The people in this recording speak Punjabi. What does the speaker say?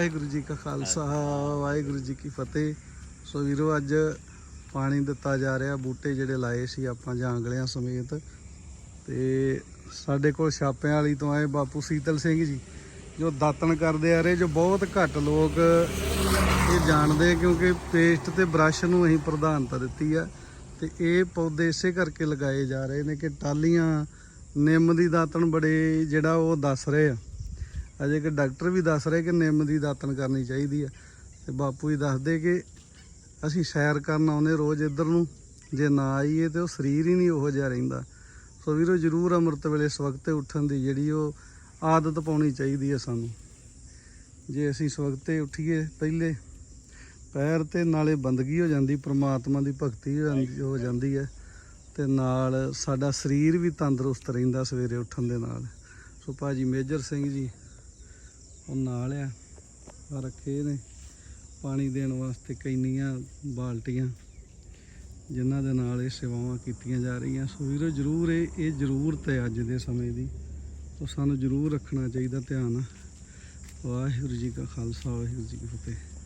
ਵਾਹਿਗੁਰੂ ਜੀ ਕਾ ਖਾਲਸਾ, ਵਾਹਿਗੁਰੂ ਜੀ ਕੀ ਫਤਿਹ। ਸੋ ਵੀਰੋ, ਅੱਜ ਪਾਣੀ ਦਿੱਤਾ ਜਾ ਰਿਹਾ, ਬੂਟੇ ਜਿਹੜੇ ਲਾਏ ਸੀ ਆਪਾਂ ਜਾਂਗਲਿਆਂ ਸਮੇਤ। ਤੇ ਸਾਡੇ ਕੋਲ ਛਾਪਿਆਂ ਵਾਲੀ ਤੋਂ ਆਏ ਬਾਪੂ ਸੀਤਲ ਸਿੰਘ ਜੀ, ਜੋ ਦਾਤਣ ਕਰਦੇ ਆ ਰਹੇ, ਜੋ ਬਹੁਤ ਘੱਟ ਲੋਕ ਇਹ ਜਾਣਦੇ ਕਿਉਂਕਿ ਪੇਸਟ ਤੇ ਬ੍ਰਸ਼ ਨੂੰ ਅਸੀਂ ਪ੍ਰਧਾਨਤਾ ਦਿੱਤੀ ਆ। ਤੇ ਇਹ ਪੌਦੇ ਇਸੇ ਕਰਕੇ ਲਗਾਏ ਜਾ ਰਹੇ ਨੇ ਕਿ ਟਾਲੀਆਂ ਨਿੰਮ ਦੀ ਦਾਤਣ ਬੜੇ ਜਿਹੜਾ ਉਹ ਦੱਸ ਰਹੇ ਆ। ਅਜੇ ਕਿ ਡਾਕਟਰ ਵੀ ਦੱਸ ਰਹੇ ਕਿ ਨਿੰਮ ਦੀ ਦਾਤਣ ਕਰਨੀ ਚਾਹੀਦੀ ਆ। ਤੇ ਬਾਪੂ ਜੀ ਦੱਸਦੇ ਕਿ ਅਸੀਂ ਸੈਰ ਕਰਨ ਆਉਨੇ ਰੋਜ਼ ਇੱਧਰ ਨੂੰ। ਜੇ ਨਾ ਆਈਏ ਤੇ ਉਹ ਸਰੀਰ ਹੀ ਨਹੀਂ ਉਹੋ ਜਿਹਾ ਰਹਿੰਦਾ। ਸੋ ਵੀਰੋ, ਜਰੂਰ ਅੰਮ੍ਰਿਤ ਵੇਲੇ ਸਵਖਤੇ ਉੱਠਣ ਦੀ ਜਿਹੜੀ ਉਹ ਆਦਤ ਪਾਉਣੀ ਚਾਹੀਦੀ ਹੈ ਸਾਨੂੰ। ਜੇ ਅਸੀਂ ਸਵਖਤੇ ਉੱਠੀਏ ਪਹਿਲੇ, ਪੈਰ ਤੇ ਨਾਲੇ ਬੰਦਗੀ ਹੋ ਜਾਂਦੀ, ਪ੍ਰਮਾਤਮਾ ਦੀ ਭਗਤੀ ਹੋ ਜਾਂਦੀ- ਹੋ ਜਾਂਦੀ ਹੈ ਤੇ ਨਾਲ ਸਾਡਾ ਸਰੀਰ ਵੀ ਤੰਦਰੁਸਤ ਰਹਿੰਦਾ ਸਵੇਰੇ ਉੱਠਣ ਦੇ ਨਾਲ। ਸੋ ਭਾਜੀ ਮੇਜਰ ਸਿੰਘ ਜੀ ਉਹ ਨਾਲ ਆ। ਆਹ ਰੱਖੇ ਨੇ, ਪਾਣੀ ਦੇਣ ਵਾਸਤੇ ਕਈਨੀਆਂ ਬਾਲਟੀਆਂ, ਜਿਨ੍ਹਾਂ ਦੇ ਨਾਲ ਇਹ ਸੇਵਾਵਾਂ ਕੀਤੀਆਂ ਜਾ ਰਹੀਆਂ। ਸੋ ਵੀਰੋ, ਜਰੂਰ ਇਹ ਇਹ ਜ਼ਰੂਰਤ ਹੈ ਅੱਜ ਦੇ ਸਮੇਂ ਦੀ। ਸੋ ਸਾਨੂੰ ਜਰੂਰ ਰੱਖਣਾ ਚਾਹੀਦਾ ਧਿਆਨ। ਵਾਹਿਗੁਰੂ ਜੀ ਕਾ ਖਾਲਸਾ, ਵਾਹਿਗੁਰੂ ਜੀ ਕੀ ਫਤਿਹ।